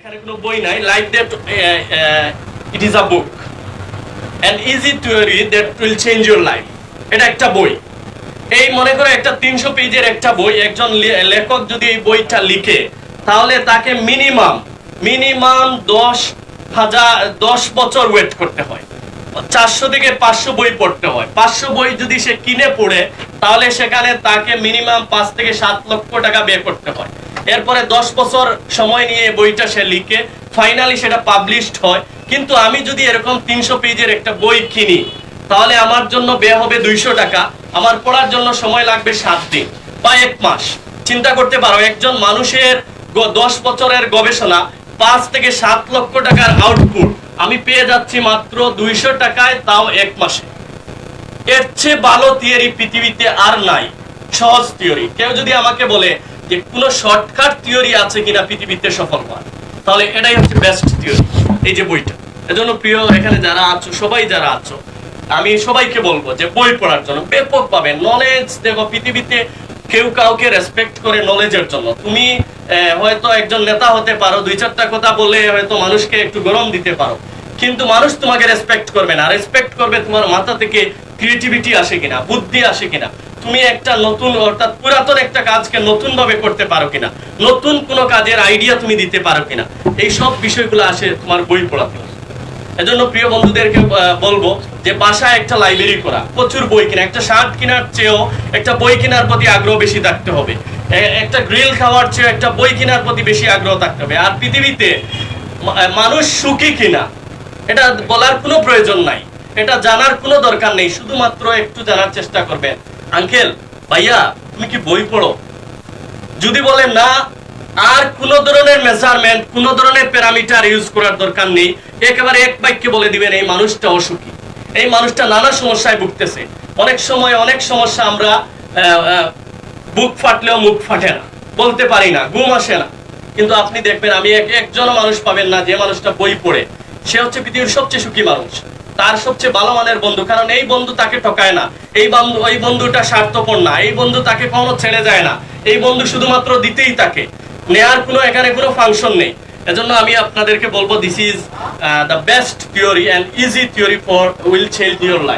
এখানে কোনো বই নাই। Like that it is a book and easy theory that will change your life এটা একটা বই। এই মনে করে একটা তিনশো পেজের একটা বই, একজন লেখক যদি এই বইটা লিখে, তাহলে তাকে মিনিমাম মিনিমাম দশ হাজার, দশ বছর ওয়েট করতে হয়। চারশো থেকে পাঁচশো বই পড়তে হয়। পাঁচশো বই যদি সে কিনে পড়ে, তাহলে সেখানে তাকে মিনিমাম পাঁচ থেকে সাত লক্ষ টাকা ব্যয় করতে হয়। এরপরে দশ বছর সময় নিয়ে বইটা সে লিখে ফাইনালি সেটা পাবলিশড হয়। কিন্তু আমি যদি এরকম তিনশো পেজের একটা বই কিনি, তাহলে আমার জন্য ব্যয় হবে দুইশো টাকা। আমার পড়ার জন্য সময় লাগবে সাত দিন বা এক মাস। চিন্তা করতে পারো, একজন মানুষের দশ বছরের গবেষণা পাঁচ থেকে সাত লক্ষ টাকার আউটপুট আমি পেয়ে যাচ্ছি মাত্র দুইশো টাকায়, তাও এক মাসে। এর চেয়ে ভালো থিওরি পৃথিবীতে আর নাই। সহজ থিওরি কেউ যদি আমাকে বলে যে কোনো শর্টকাট থিওরি আছে কিনা পৃথিবীতে সফল হওয়ার। তাহলে এটাই হচ্ছে বেস্ট থিওরি এই যে বইটা। এজন্য প্রিয়, এখানে যারা আছো, সবাই যারা আছো, আমি সবাইকে বলব যে বই পড়ার জন্য ব্যাপক পাবে নলেজ দেখো, পৃথিবীতে কেউ কাউকে রেসপেক্ট করে নলেজের জন্য। তুমি হয়তো একজন নেতা হতে পারো, দুই চারটা কথা বলে হয়তো মানুষকে একটু গরম দিতে পারো। কিন্তু মানুষ তোমাকে রেসপেক্ট করবে না। রেসপেক্ট করবে তোমার মাথা থেকে ক্রিয়েটিভিটি আসে কিনা, বুদ্ধি আসে কিনা। তুমি একটা নতুন, অর্থাৎ পুরাতন একটা কাজকে নতুন ভাবে করতে পারো কিনা? নতুন কোনো কাজের আইডিয়া তুমি দিতে পারো কিনা? এই সব বিষয়গুলো আসে তোমার বই পড়াতে। এজন্য প্রিয় বন্ধুদেরকে বলব যে বাসায় একটা লাইব্রেরি করা, প্রচুর বই কিনা। একটা শার্ট কেনার চেয়েও একটা বই কেনার প্রতি আগ্রহ বেশি থাকতে হবে। একটা গ্রিল খাওয়ার চেয়েও একটা বই কেনার প্রতি বেশি আগ্রহ থাকতে হবে। আর পৃথিবীতে মানুষ সুখী কিনা, এটা বলার কোনো প্রয়োজন নাই। এটা জানার কোনো দরকার নেই। শুধুমাত্র একটু জানার চেষ্টা করবেন। আঙ্কেল, ভাইয়া, তুমি কি বই পড়ো? যদি বলে না, আর কোন ধরনের মেজারমেন্ট কোন ধরনের প্যারামিটার ইউজ করার দরকার নেই, একেবারে এক বাক্যে বলে দিবেন, এই মানুষটা অসুখী। এই মানুষটা নানা সমস্যায় ভুগতেছে। অনেক সময় অনেক সমস্যা আমরা বুক ফাটলেও মুখ ফাটে না। বলতে পারি না, ঘুম আসে না। কিন্তু আপনি দেখবেন, আমি এক একজন মানুষ পাবেন না, যে মানুষটা বই পড়ে। সে হচ্ছে পৃথিবীর সবচেয়ে সুখী মানুষ। তার সবচেয়ে ভালো মানের বন্ধু। কারণ এই বন্ধু তাকে ঠকায় না। এই বন্ধু, এই বন্ধুটা স্বার্থপর না। এই বন্ধু তাকে কখনো ছেড়ে যায় না। এই বন্ধু শুধুমাত্র দিতেই তাকে। নেয়ার কোনো, এখানে কোনো ফাংশন নেই। এজন্য আমি আপনাদেরকে বলব this is the best theory and easy theory for will change your life